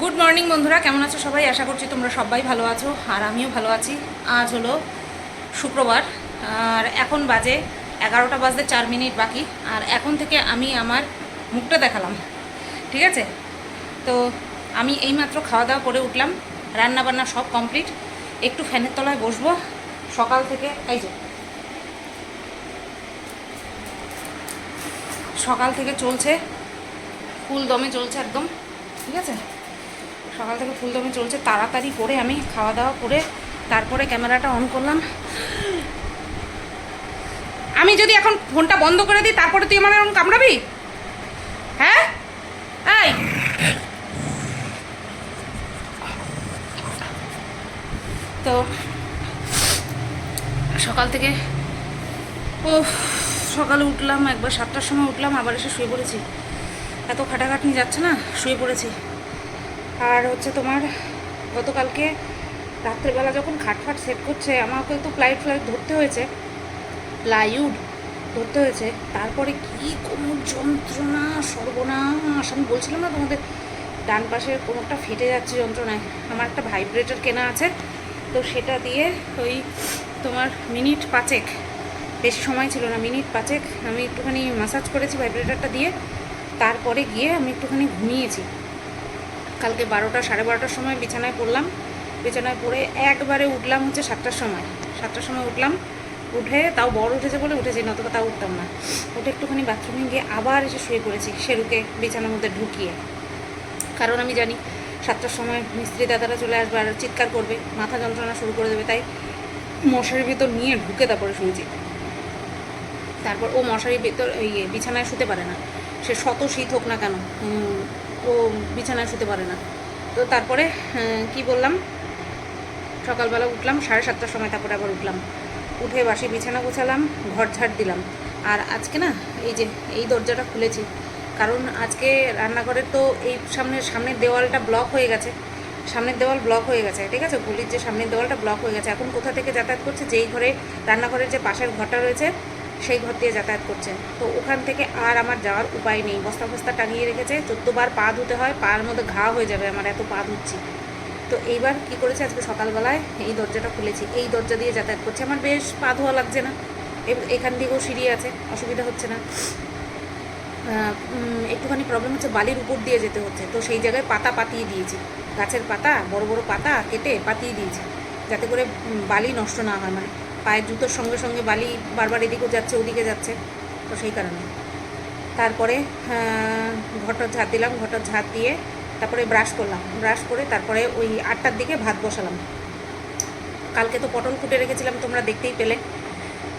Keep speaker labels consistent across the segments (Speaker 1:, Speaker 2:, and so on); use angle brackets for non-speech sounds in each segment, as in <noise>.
Speaker 1: Good morning বন্ধুরা। কেমন আছো সবাই? আশা করছি তোমরা সবাই ভালো আছো, আর আমিও ভালো আছি। আজ হলো শুক্রবার, আর এখন বাজে এগারোটা বাজতে চার মিনিট বাকি, আর এখন থেকে আমি আমার মুখটা দেখালাম, ঠিক আছে? তো আমি এইমাত্র খাওয়া দাওয়া করে উঠলাম রান্না বান্না সব কমপ্লিট। একটু ফ্যানের তলায় বসবো, সকাল থেকে, এই যে। সকাল থেকে চলছে ফুল দমে চলছে একদম, ঠিক আছে? সকাল থেকে ফুল দমে চলছে, তাড়াতাড়ি করে আমি খাওয়া দাওয়া করে তারপরে ক্যামেরাটা অন করলাম। আমি যদি এখন ফোনটা বন্ধ করে দিই, তারপরে তুই আমার এখন কামড়াবি? হ্যাঁ? এই! তো, সকাল থেকে ও সকালে উঠলাম, একবার সাতটার সময় উঠলাম, আবার এসে শুয়ে পড়েছি। এত খাটাখাটনি যাচ্ছে না, শুয়ে পড়েছি। আর হচ্ছে তোমার, গতকালকে রাত্রেবেলা যখন খাটফাট সেট করছে, আমাকে তো প্লাইট ফ্লাইট ধরতে হয়েছে। প্লাইউড ধরতে হয়েছে। তারপরে কি কোনো যন্ত্রণা, সর্বনাশ। আমি বলছিলাম না তোমাদের, ডান পাশের কোমরটা ফেটে যাচ্ছে যন্ত্রণায়। আমার একটা ভাইব্রেটর কেনা আছে। তো সেটা দিয়ে ওই তোমার মিনিট পাঁচেক, বেশি সময় ছিল না, মিনিট পাঁচেক আমি একটুখানি মাসাজ করেছি ভাইব্রেটারটা দিয়ে। তারপরে গিয়ে আমি একটুখানি ঘুমিয়েছি। কালকে বারোটা, সাড়ে বারোটার সময় বিছানায় পড়লাম। বিছানায় পড়ে একবারে উঠলাম হচ্ছে সাতটার সময়। সাতটার সময় উঠলাম, উঠে তাও বড় উঠেছে বলে উঠেছি, নতুবা তাও উঠতাম না। উঠে একটুখানি বাথরুমে গিয়ে আবার এসে শুয়ে পড়েছি সেরুকে বিছানার মধ্যে ঢুকিয়ে। কারণ আমি জানি সাতটার সময় মিস্ত্রি দাদারা চলে আসবে আর চিৎকার করবে, মাথা যন্ত্রণা শুরু করে দেবে, তাই মশারির ভিতর নিয়ে ঢুকে তারপরে শুয়েছি। তারপর ও মশারির ভিতর এই বিছানায় শুতে পারে না। সে শত শীত হোক না কেন ও বিছানায় শুতে পারে না। তো তারপরে কি বললাম? সকালবেলা উঠলাম, সাড়ে সাতটার সময় তারপরে আবার উঠলাম। উঠে বাসি বিছানা গোছালাম, ঘর ঝাড় দিলাম। আর আজকে না, এই যে, এই দরজাটা খুলেছি। কারণ আজকে রান্নাঘরের তো এই সামনের সামনের দেওয়ালটা ব্লক হয়ে গেছে। সামনের দেওয়াল ব্লক হয়ে গেছে, ঠিক আছে? গলির যে সামনের দেওয়ালটা ব্লক হয়ে গেছে। এখন কোথা থেকে যাতায়াত করছে? যেই ঘরে রান্নাঘরের যে পাশের ঘরটা রয়েছে সেই ঘর দিয়ে যাতায়াত করছেন তো ওখান থেকে আর আমার যাওয়ার উপায় নেই। বস্তা বস্তা টাঙিয়ে রেখেছে। চোদ্দোবার পা ধুতে হয় পার মধ্যে ঘা হয়ে যাবে, আমার এত পা ধুচ্ছি। তো এইবার কি করেছে আজকে সকালবেলায়? এই দরজাটা খুলেছি। এই দরজা দিয়ে যাতায়াত করছে। আমার বেশ পা ধোয়া লাগছে না। এখান দিকেও সিঁড়ি আছে, অসুবিধা হচ্ছে না। একটুখানি প্রবলেম হচ্ছে, বালির উপর দিয়ে যেতে হচ্ছে। তো সেই জায়গায় পাতা পাতিয়ে দিয়েছি। গাছের পাতা, বড় বড় পাতা কেটে পাতিয়ে দিয়েছি। যাতে করে বালি নষ্ট না হয় মানে পায়ের জুতোর সঙ্গে সঙ্গে বালি বারবার এদিকেও যাচ্ছে, ওদিকে যাচ্ছে, তো সেই কারণে। তারপরে ঘরটা ঝাঁট দিলাম ঘরটা ঝাঁট দিয়ে তারপরে ব্রাশ করলাম। ব্রাশ করে তারপরে ওই আটটার দিকে ভাত বসালাম। কালকে তো পটল কুটে রেখেছিলাম, তোমরা দেখতেই পেলে।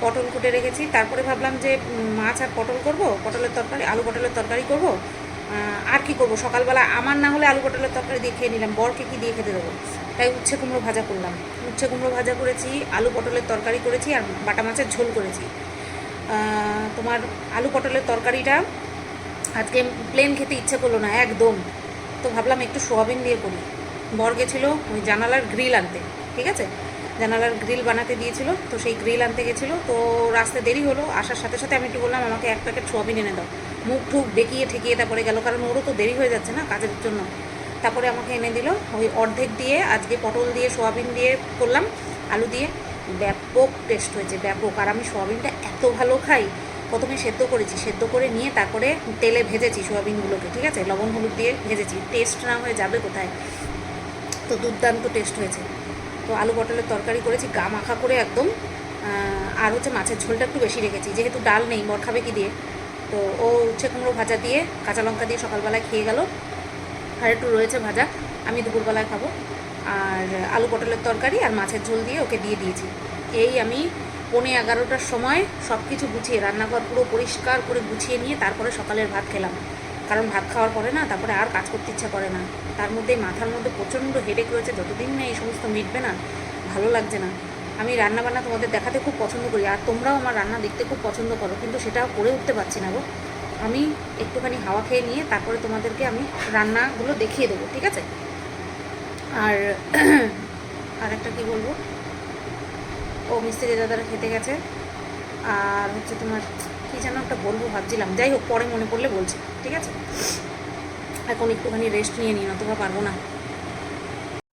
Speaker 1: পটল কুটে রেখেছি, তারপরে ভাবলাম যে মাছ আর পটল করব, পটলের তরকারি, আলু পটলের তরকারি করব। আর কি করব? সকালবেলা আমার না হলে আলু পটলের তরকারি দিয়ে খেয়ে নিলাম। বরকে কি দিয়ে খেতে দেবো? তাই উচ্ছে কুমড়ো ভাজা করলাম। উচ্ছে কুমড়ো ভাজা করেছি, আলু পটলের তরকারি করেছি আর বাটা মাছের ঝোল করেছি। তোমার আলু পটলের তরকারিটা আজকে প্লেন খেতে ইচ্ছে করল না, একদম। তো ভাবলাম একটু সোয়াবিন দিয়ে করি। বর গেছিল ওই জানালার গ্রিল আনতে, ঠিক আছে? জানালার গ্রিল বানাতে দিয়েছিল, তো সেই গ্রিল আনতে গেছিল। তো রাস্তায় দেরি হলো, আসার সাথে সাথে আমি একটু বললাম, আমাকে এক প্যাকেট সোয়াবিন এনে দাও। মুখ ঠুক বেঁকিয়ে ঠেকিয়ে তারপরে গেল, কারণ ওরও তো দেরি হয়ে যাচ্ছে না কাজের জন্য। তারপরে আমাকে এনে দিল, ওই অর্ধেক দিয়ে আজকে পটল দিয়ে, সোয়াবিন দিয়ে করলাম, আলু দিয়ে। ব্যাপক টেস্ট হয়েছে, ব্যাপক। আর আমি সোয়াবিনটা এত ভালো খাই, প্রথমে সেদ্ধ করেছি, সেদ্ধ করে নিয়ে তারপরে তেলে ভেজেছি সোয়াবিনগুলোকে, ঠিক আছে? লবণ, হলুদ দিয়ে ভেজেছি টেস্ট না হয়ে যাবে কোথায়? তো দুর্দান্ত টেস্ট হয়েছে। তো আলু পটলের তরকারি করেছি, গা মাখা করে একদম। আর হচ্ছে মাছের ঝোলটা একটু বেশি রেখেছি, যেহেতু ডাল নেই, বর খাবে কি দিয়ে? তো ও উচ্ছে কুমড়ো ভাজা দিয়ে, কাঁচা লঙ্কা দিয়ে সকালবেলায় খেয়ে গেল। আর একটু রয়েছে ভাজা, আমি দুপুরবেলায় খাব। আর আলু পটলের তরকারি আর মাছের ঝোল দিয়ে ওকে দিয়ে দিয়েছি। এই আমি পৌনে এগারোটার সময় সব কিছু গুছিয়ে, রান্নাঘর পুরো পরিষ্কার করে গুছিয়ে নিয়ে তারপরে সকালের ভাত খেলাম। কারণ ভাত খাওয়ার পরে না, তারপরে আর কাজ করতে ইচ্ছা করে না। তার মধ্যে মাথার মধ্যে প্রচণ্ড হেডেক রয়েছে, যতদিন না এই সমস্ত মিটবে না, ভালো লাগছে না। আমি রান্না বান্না তোমাদের দেখাতে খুব পছন্দ করি, আর তোমরাও আমার রান্না দেখতে খুব পছন্দ করো, কিন্তু সেটা করে উঠতে পারছি না গো। আমি একটুখানি হাওয়া খেয়ে নিয়ে তারপরে তোমাদেরকে আমি রান্নাগুলো দেখিয়ে দেবো, ঠিক আছে? আর <clears throat> আর একটা কী বলব? ও মিস্ত্রি দাদারা খেতে গেছে, আর হচ্ছে তোমার কী যেন একটা বলব ভাবছিলাম। যাই হোক, পরে মনে পড়লে বলছি, ঠিক আছে? এখন একটুখানি রেস্ট নিয়ে নিই, নতুবা পারব না।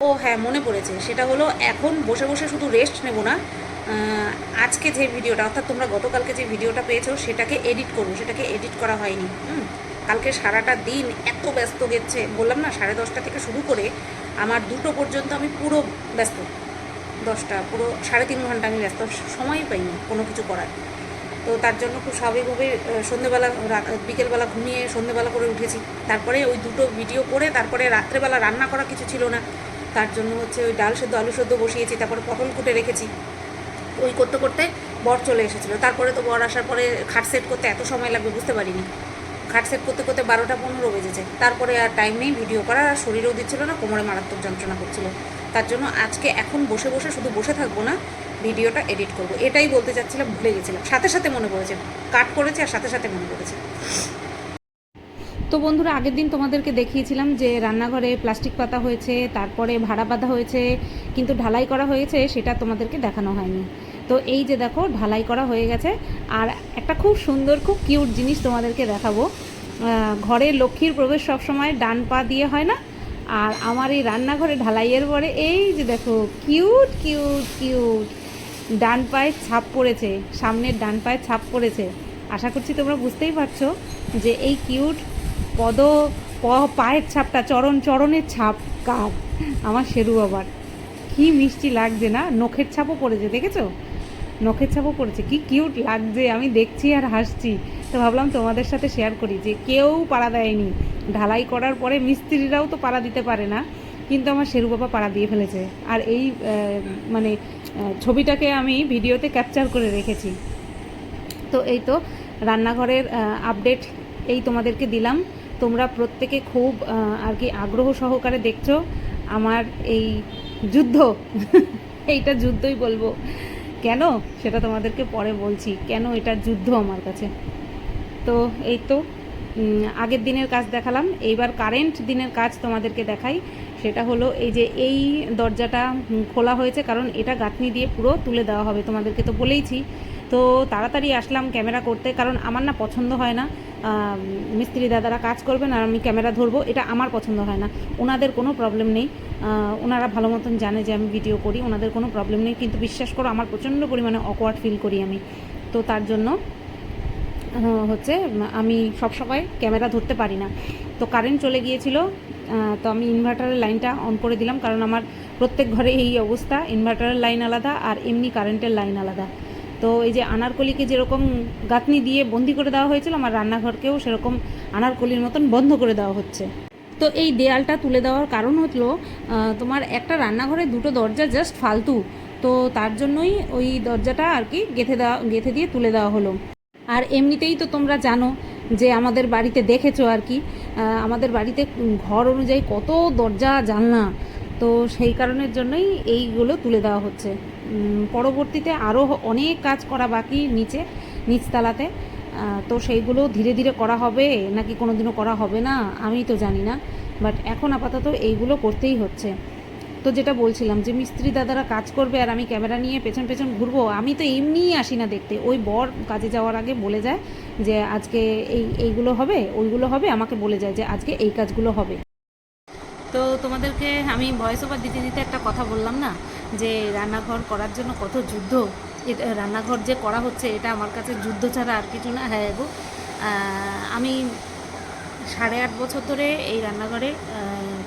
Speaker 1: ও হ্যাঁ মনে পড়েছে। সেটা হলো, এখন বসে বসে শুধু রেস্ট নেব না আজকে যে ভিডিওটা, অর্থাৎ তোমরা গতকালকে যে ভিডিওটা পেয়েছ, সেটাকে এডিট করব। সেটাকে এডিট করা হয়নি, হুম? কালকে সারাটা দিন এত ব্যস্ত গেছে। বললাম না, সাড়ে দশটা থেকে শুরু করে আমার দুটো পর্যন্ত আমি পুরো ব্যস্ত। দশটা, পুরো সাড়ে তিন ঘণ্টা আমি ব্যস্ত। সময়ই পাইনি কোনো কিছু করার। তো তার জন্য খুব স্বাভাবিকভাবে আহ, সন্ধেবেলা বিকেলবেলা ঘুমিয়ে সন্ধেবেলা করে উঠেছি। তারপরে ওই দুটো ভিডিও করে তারপরে রাত্রেবেলা রান্না করা কিছু ছিল না। তার জন্য হচ্ছে ওই ডাল সেদ্ধ আলু সেদ্ধ বসিয়েছি তারপরে পটল কুটে রেখেছি। ওই করতে করতে বর চলে এসেছিল। তারপরে তো বর আসার পরে খাট সেট করতে এত সময় লাগবে বুঝতে পারিনি। খাট সেট করতে করতে বারোটা পনেরো বেজেছে। তারপরে আর টাইম নেই ভিডিও করার আর শরীরেও দিচ্ছিল না কোমরে মারাত্মক যন্ত্রণা করছিল। তার জন্য আজকে এখন বসে বসে শুধু বসে থাকব না ভিডিওটা এডিট করব। এটাই বলতে চাচ্ছিলাম, ভুলে গেছিলাম। সাথে সাথে মনে পড়েছে, কাট করেছে আর সাথে সাথে মনে পড়েছে। তো বন্ধুরা, আগের দিন তোমাদেরকে দেখিয়েছিলাম যে রান্নাঘরে প্লাস্টিক পাতা হয়েছে, তারপরে ভাড়া পাতা হয়েছে, কিন্তু ঢালাই করা হয়েছে, সেটা তোমাদেরকে দেখানো হয়নি। তো এই যে দেখো, ঢালাই করা হয়ে গেছে। আর একটা খুব সুন্দর, খুব কিউট জিনিস তোমাদেরকে দেখাবো। ঘরে লক্ষ্মীর প্রবেশ সবসময় ডান পা দিয়ে হয় না। আর আমার এই রান্নাঘরে ঢালাইয়ের পরে এই যে দেখো, কিউট কিউট কিউট। ডান পায়ে ছাপ পড়েছে, সামনের ডান পায়ে ছাপ পড়েছে। আশা করছি তোমরা বুঝতেই পারছ যে এই কিউট পদ পায়ের ছাপটা, চরণ, চরণের ছাপ কার? আমার শেরু বাবার। কি মিষ্টি লাগছে না? নখের ছাপও পড়েছে, দেখেছ? নখের ছাপও পড়েছে, কি কিউট লাগছে, আমি দেখছি আর হাসছি। তো ভাবলাম তোমাদের সাথে শেয়ার করি যে কেউ পাড়া দেয়নি। ঢালাই করার পরে মিস্ত্রিরাও তো পাড়া দিতে পারে না। কিন্তু আমার শেরু বাবা পাড়া দিয়ে ফেলেছে। আর এই মানে ছবিটাকে আমি ভিডিওতে ক্যাপচার করে রেখেছি। তো এই তো রান্নাঘরের আপডেট এই তোমাদেরকে দিলাম। তোমরা প্রত্যেকে খুব আর কি আগ্রহ সহকারে দেখছ আমার এই যুদ্ধ। <laughs> এইটা যুদ্ধই বলব। কেন? সেটা তোমাদেরকে পরে বলছি। কেন এটা যুদ্ধ আমার কাছে? তো এই তো আগের দিনের কাজ দেখালাম। এইবার কারেন্ট দিনের কাজ তোমাদেরকে দেখাই। সেটা হলো এই যে এই দরজাটা খোলা হয়েছে, কারণ এটা গাঁথনি দিয়ে পুরো তুলে দেওয়া হবে, তোমাদেরকে তো বলেইছি। তো তাড়াতাড়ি আসলাম ক্যামেরা করতে, কারণ আমার না পছন্দ হয় না মিস্ত্রি দাদারা কাজ করবেন আর আমি ক্যামেরা ধরবো, এটা আমার পছন্দ হয় না। ওনাদের কোনো প্রবলেম নেই। ওনারা ভালো মতন জানে যে আমি ভিডিও করি, ওনাদের কোনো প্রবলেম নেই, কিন্তু বিশ্বাস করো, আমার প্রচণ্ড পরিমাণে অকওয়ার্ড ফিল করি আমি। তো তার জন্য হচ্ছে, আমি সবসময় ক্যামেরা ধরতে পারি না। তো কারেন্ট চলে গিয়েছিল তো আমি ইনভার্টারের লাইনটা অন করে দিলাম, কারণ আমার প্রত্যেক ঘরে এই অবস্থা ইনভার্টারের লাইন আলাদা আর এমনি কারেন্টের লাইন আলাদা। তো এই যে আনারকলিকে যেরকম গাঁথনি দিয়ে বন্দি করে দেওয়া হয়েছিল, আমার রান্নাঘরকেও সেরকম আনারকলির মতন বন্ধ করে দেওয়া হচ্ছে। তো এই দেয়ালটা তুলে দেওয়ার কারণ হলো তোমার একটা রান্নাঘরে দুটো দরজা জাস্ট ফালতু। তো তার জন্যই ওই দরজাটা আর কি গেঁথে দেওয়া, গেঁথে দিয়ে তুলে দেওয়া হলো। আর এমনিতেই তো তোমরা জানো যে আমাদের বাড়িতে দেখেছ আর কি আমাদের বাড়িতে ঘর অনুযায়ী কত দরজা, জানলা, তো সেই কারণের জন্যই এইগুলো তুলে দেওয়া হচ্ছে। পরবর্তীতে আরও অনেক কাজ করা বাকি নিচে, নিচতলাতে। তো সেইগুলো ধীরে ধীরে করা হবে, নাকি কোনো দিনও করা হবে না, আমি তো জানি না। বাট এখন আপাতত এইগুলো করতেই হচ্ছে। তো যেটা বলছিলাম যে মিস্ত্রি দাদারা কাজ করবে আর আমি ক্যামেরা নিয়ে পেছন পেছন ঘুরবো, আমি তো এমনিই আসি না দেখতে। ওই বর কাজে যাওয়ার আগে বলে যায় যে আজকে এই, এইগুলো হবে, ওইগুলো হবে, আমাকে বলে যায় যে আজকে এই কাজগুলো হবে। তো তোমাদেরকে আমি ভয়েস ওভার দিতে দিতে একটা কথা বললাম না? যে রান্নাঘর করার জন্য কত যুদ্ধ? এটা রান্নাঘর যে করা হচ্ছে, এটা আমার কাছে যুদ্ধ ছাড়া আর কিছু না। হ্যাঁ গো আমি সাড়ে আট বছর ধরে এই রান্নাঘরে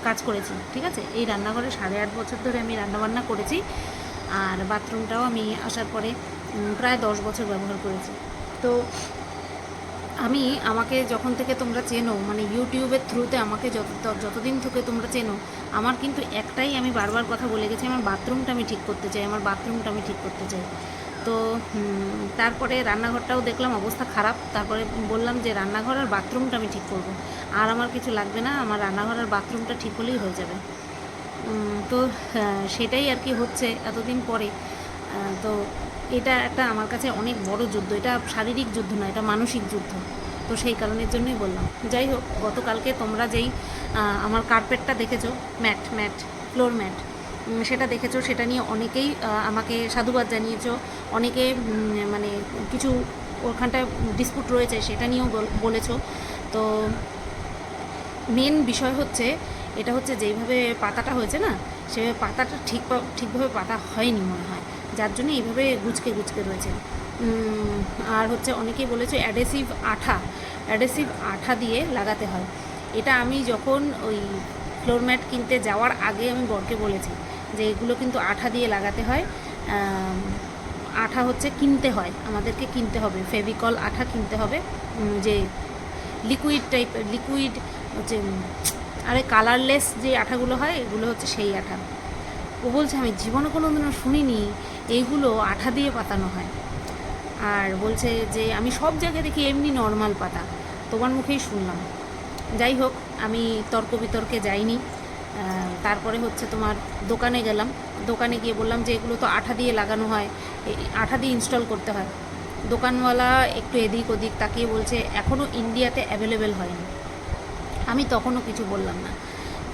Speaker 1: কাজ করেছি, ঠিক আছে? এই রান্নাঘরে সাড়ে আট বছর ধরে আমি রান্নাবান্না করেছি আর বাথরুমটাও আমি আসার পরে প্রায় দশ বছর ব্যবহার করেছি। তো আমি, আমাকে যখন থেকে তোমরা চেনো মানে ইউটিউবের থ্রুতে আমাকে যত যতদিন থেকে তোমরা চেনো, আমার কিন্তু একটাই আমি বারবার কথা বলে গেছি, আমার বাথরুমটা আমি ঠিক করতে চাই, আমার বাথরুমটা আমি ঠিক করতে চাই। তো তারপরে রান্নাঘরটাও দেখলাম অবস্থা খারাপ। তারপরে বললাম যে, রান্নাঘর আর বাথরুমটা আমি ঠিক করব। আর আমার কিছু লাগবে না, আমার রান্নাঘর আর বাথরুমটা ঠিক হলেই হয়ে যাবে। তো সেটাই আর কি হচ্ছে এতদিন পরে। তো এটা একটা আমার কাছে অনেক বড় যুদ্ধ। এটা শারীরিক যুদ্ধ না, এটা মানসিক যুদ্ধ। তো সেই কারণের জন্যই বললাম। যাই হোক, গতকালকে তোমরা যেই আমার কার্পেটটা দেখেছ, ম্যাট ম্যাট ফ্লোর ম্যাট সেটা দেখেছ, সেটা নিয়ে অনেকেই আমাকে সাধুবাদ জানিয়েছো, অনেকে মানে কিছু ওখানটায় ডিসপুট রয়েছে, সেটা নিয়েও বল- বলেছ। তো মেন বিষয় হচ্ছে, এটা হচ্ছে যেইভাবে পাতাটা হয়েছে না সেভাবে পাতাটা ঠিক ঠিকভাবে পাতা হয়নি মনে হয়। যার জন্য এইভাবে গুচকে গুচকে রয়েছে। আর হচ্ছে অনেকেই বলেছে অ্যাডেসিভ আঠা অ্যাডেসিভ আঠা দিয়ে লাগাতে হয়। এটা আমি যখন ওই ফ্লোর ম্যাট কিনতে যাওয়ার আগে আমি বরকে বলেছি যে এগুলো কিন্তু আঠা দিয়ে লাগাতে হয় আঠা হচ্ছে কিনতে হয়, আমাদেরকে কিনতে হবে, ফেভিকল আঠা কিনতে হবে যে লিকুইড টাইপের লিকুইড হচ্ছে আরে কালারলেস যে আঠাগুলো হয়, এগুলো হচ্ছে সেই আঠা। ও বলছে, আমি জীবনে কোনো দিনও শুনিনি এইগুলো আঠা দিয়ে পাতানো হয়। আর বলছে যে, আমি সব জায়গায় দেখি এমনি নর্মাল পাতা, তোমার মুখেই শুনলাম। যাই হোক আমি তর্ক বিতর্কে যাইনি। তারপরে হচ্ছে তোমার দোকানে গেলাম। দোকানে গিয়ে বললাম যে এগুলো তো আঠা দিয়ে লাগানো হয়। আঠা দিয়ে ইনস্টল করতে হয়। দোকানওয়ালা একটু এদিক ওদিক তাকিয়ে বলছে এখনও ইন্ডিয়াতে অ্যাভেলেবেল হয়নি। আমি তখনও কিছু বললাম না।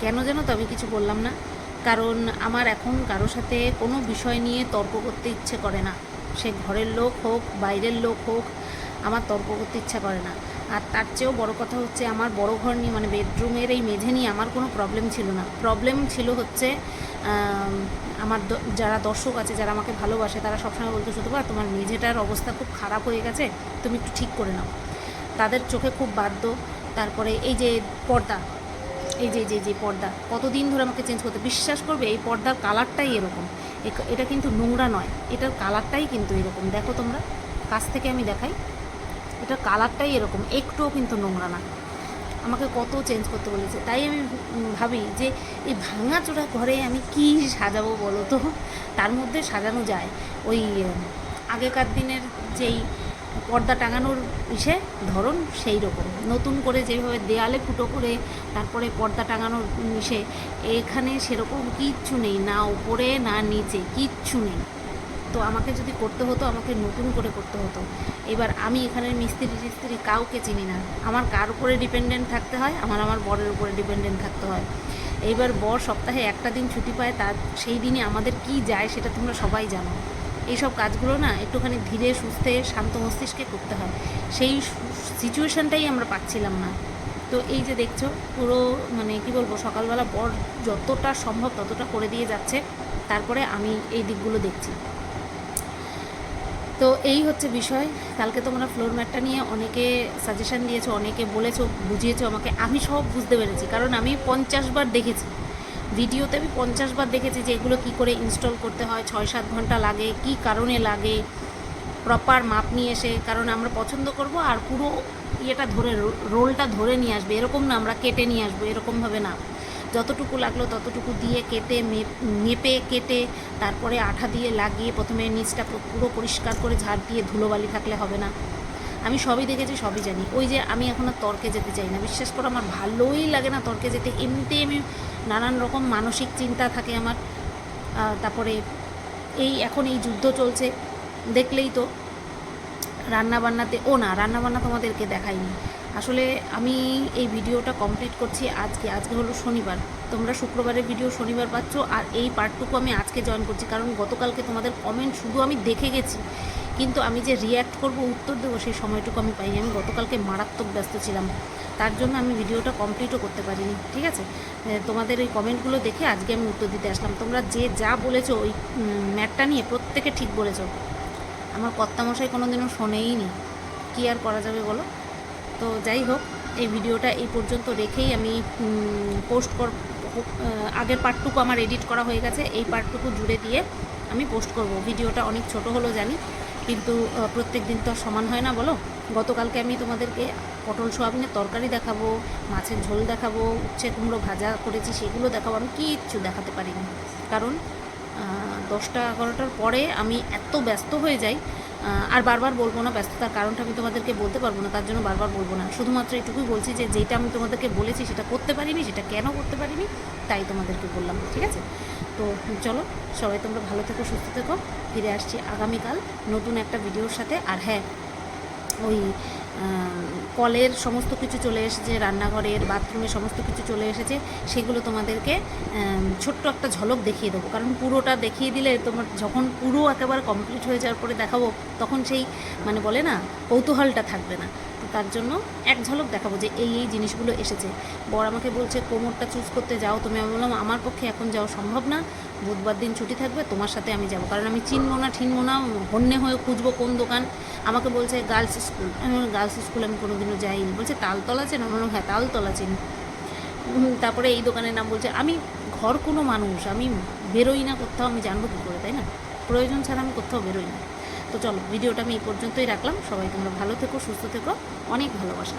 Speaker 1: কেন যেন তো আমি কিছু বললাম না। কারণ আমার এখন কারোর সাথে কোনো বিষয় নিয়ে তর্ক করতে ইচ্ছে করে না। সে ঘরের লোক হোক, বাইরের লোক হোক, আমার তর্ক করতে ইচ্ছা করে না। আর তার চেয়েও বড় কথা হচ্ছে আমার বড় ঘর নিয়ে মানে বেডরুমের এই মেঝে নিয়ে আমার কোনো প্রবলেম ছিল না। প্রবলেম ছিল হচ্ছে আমার যারা দর্শক আছে, যারা আমাকে ভালোবাসে, তারা সবসময় বলতে শুধু বা তোমার মেঝেটার অবস্থা খুব খারাপ হয়ে গেছে, তুমি একটু ঠিক করে নাও। তাদের চোখে খুব বাধ্য। তারপরে এই যে পর্দা, এই যে যে যে পর্দা, কতদিন ধরে আমাকে চেঞ্জ করতে, বিশ্বাস করবে, এই পর্দার কালারটাই এরকম। এটা কিন্তু নোংরা নয়, এটার কালারটাই কিন্তু এরকম। দেখো তোমরা, কাছ থেকে আমি দেখাই। এটার কালারটাই এরকম, একটুও কিন্তু নোংরা না। আমাকে কত চেঞ্জ করতে বলেছে। তাই আমি ভাবি যে এই ভাঙাচোরা ঘরে আমি কি সাজাবো বলো তো? তার মধ্যে সাজানো যায়। ওই আগেকার দিনের যেই পর্দা টাঙানোর ইসে ধরন সেই রকম। নতুন করে যেভাবে দেয়ালে ফুটো করে তারপরে পর্দা টাঙানোর ইসে, এখানে সেরকম কিচ্ছু নেই, না উপরে, না নিচে, কিচ্ছু নেই। তো আমাকে যদি করতে হতো, আমাকে নতুন করে করতে হতো। এবার আমি এখানের মিস্ত্রি টিস্ত্রি কাউকে চিনি না। আমার কার উপরে ডিপেন্ডেন্ট থাকতে হয়? আমার আমার বরের উপরে ডিপেন্ডেন্ট থাকতে হয়। এইবার বর সপ্তাহে একটা দিন ছুটি পায়, তার সেই দিনে আমাদের কি যায় সেটা তোমরা সবাই জানো। এইসব কাজগুলো না একটুখানি ধীরে, সুস্থে, শান্ত মস্তিষ্কে করতে হয়। সেই সিচুয়েশানটাই আমরা পাচ্ছিলাম না। তো এই যে দেখছ, পুরো মানে কি বলব, সকালবেলা বর যতটা সম্ভব ততটা করে দিয়ে যাচ্ছে। তারপরে আমি এই দিকগুলো দেখছি। তো এই হচ্ছে বিষয়। কালকে তোমরা ফ্লোর ম্যাটটা নিয়ে অনেকে সাজেশন দিয়েছ, অনেকে বলেছ, বুঝিয়েছো আমাকে। আমি সব বুঝতে পেরেছি, কারণ আমি পঞ্চাশ বার দেখেছি। ভিডিওতে আমি পঞ্চাশ বার দেখেছি যে এগুলো কী করে ইনস্টল করতে হয়, ছয় সাত ঘণ্টা লাগে, কি কারণে লাগে প্রপার মাপ নিয়ে এসে, কারণ আমরা পছন্দ করব আর পুরো ইয়েটা ধরে রোলটা ধরে নিয়ে আসবে। এরকম না আমরা কেটে নিয়ে আসব এরকমভাবে না। যতটুকু লাগল ততটুকু দিয়ে কেটে মেপ- কেটে তারপরে আঠা দিয়ে লাগিয়ে প্রথমে নিচটা পুরো পরিষ্কার করে ঝাড় দিয়ে ধুলোবালি থাকলে হবে না। আমি সবই দেখেছি, সবই জানি। ওই যে আমি এখন আর তর্কে যেতে চাই না। বিশ্বাস করে, আমার ভালোই লাগে না তর্কে যেতে। এমনিতেই আমি নানান রকম মানসিক চিন্তা থাকে আমার। তারপরে এই এখন এই যুদ্ধ চলছে, দেখলেই তো। রান্না বান্নাতে ও না রান্না বান্না তোমাদেরকে দেখাইনি। আসলে আমি এই ভিডিওটা কমপ্লিট করছি আজকে। আজকে হলো শনিবার। তোমরা শুক্রবারের ভিডিও শনিবার পাচ্ছ আর এই পার্টটুকু আমি আজকে জয়েন করছি। কারণ গতকালকে তোমাদের কমেন্ট শুধু আমি দেখে গেছি। কিন্তু আমি যে রিয়্যাক্ট করব, উত্তর দেবো, সেই সময়টুকু আমি পাইনি। আমি গতকালকে মারাত্মক ব্যস্ত ছিলাম। তার জন্য আমি ভিডিওটা কমপ্লিটও করতে পারিনি। ঠিক আছে? তোমাদের এই কমেন্টগুলো দেখে আজকে আমি উত্তর দিতে আসলাম। তোমরা যে যা বলেছ, ওই ম্যাটটা নিয়ে প্রত্যেকে ঠিক বলেছ। আমার কর্তামশাই কোনো দিনও শোনেই নি কী আর করা যাবে বলো? তো যাই হোক, এই ভিডিওটা এই পর্যন্ত রেখেই আমি পোস্ট কর আগের পার্টটুকু আমার এডিট করা হয়ে গেছে, এই পার্টটুকু জুড়ে দিয়ে আমি পোস্ট করব। ভিডিওটা অনেক ছোট হলো জানি, কিন্তু প্রত্যেক দিন তো সমান হয় না, বলো? গতকালকে আমি তোমাদেরকে পটল সোয়াবিনের তরকারি দেখাবো, মাছের ঝোল দেখাবো, উচ্ছে কুমড়ো ভাজা করেছি, সেগুলো দেখাবো, আমি কিচ্ছু দেখাতে পারিনি। কারণ দশটা এগারোটার পরে আমি এত ব্যস্ত হয়ে যাই আর বারবার বলব না, ব্যস্ততার কারণটা আমি তোমাদেরকে বলতে পারব না, তার জন্য বারবার বলব না। শুধুমাত্র এটুকুই বলছি যে, যেটা আমি তোমাদেরকে বলেছি সেটা করতে পারিনি, সেটা কেন করতে পারিনি, তাই তোমাদেরকে বললাম, ঠিক আছে? তো চলো, সবাই তোমরা ভালো থেকো, সুস্থ থেকো, ফিরে আসছি আগামীকাল নতুন একটা ভিডিওর সাথে। আর হ্যাঁ ওই কলের সমস্ত কিছু চলে এসেছে, রান্নাঘরের, বাথরুমের সমস্ত কিছু চলে এসেছে, সেগুলো তোমাদেরকে ছোট্ট একটা ঝলক দেখিয়ে দেবো। কারণ পুরোটা দেখিয়ে দিলে তোমার যখন পুরো একেবারে কমপ্লিট হয়ে যাওয়ার পরে দেখাবো, তখন সেই মানে বলে না, কৌতূহলটা থাকবে না।
Speaker 2: তার জন্য এক ঝলক দেখাবো যে এই এই জিনিসগুলো এসেছে। বর আমাকে বলছে, কোমরটা চুজ করতে যাও। তুমি আমি বললাম, আমার পক্ষে এখন যাওয়া সম্ভব না। বুধবার দিন ছুটি থাকবে, তোমার সাথে আমি যাব। কারণ আমি চিনবো না, ঠিনবো না হন্যে হয়ে খুঁজবো কোন দোকান। আমাকে বলছে, গার্লস স্কুল। আমি গার্লস স্কুল আমি কোনোদিনও যাইনি। বলছে, তালতলা চেন? আমি বললাম হ্যাঁ তালতলা চিনি। তারপরে এই দোকানের নাম বলছে, আমি ঘর কোনো মানুষ, আমি বেরোই না কোথাও, আমি জানব কী করে, তাই না? প্রয়োজন ছাড়া আমি কোথাও বেরোই না। তো চলো, ভিডিওটা আমি এই পর্যন্তই রাখলাম। সবাই তোমরা ভালো থেকো, সুস্থ থেকো। অনেক ভালোবাসা।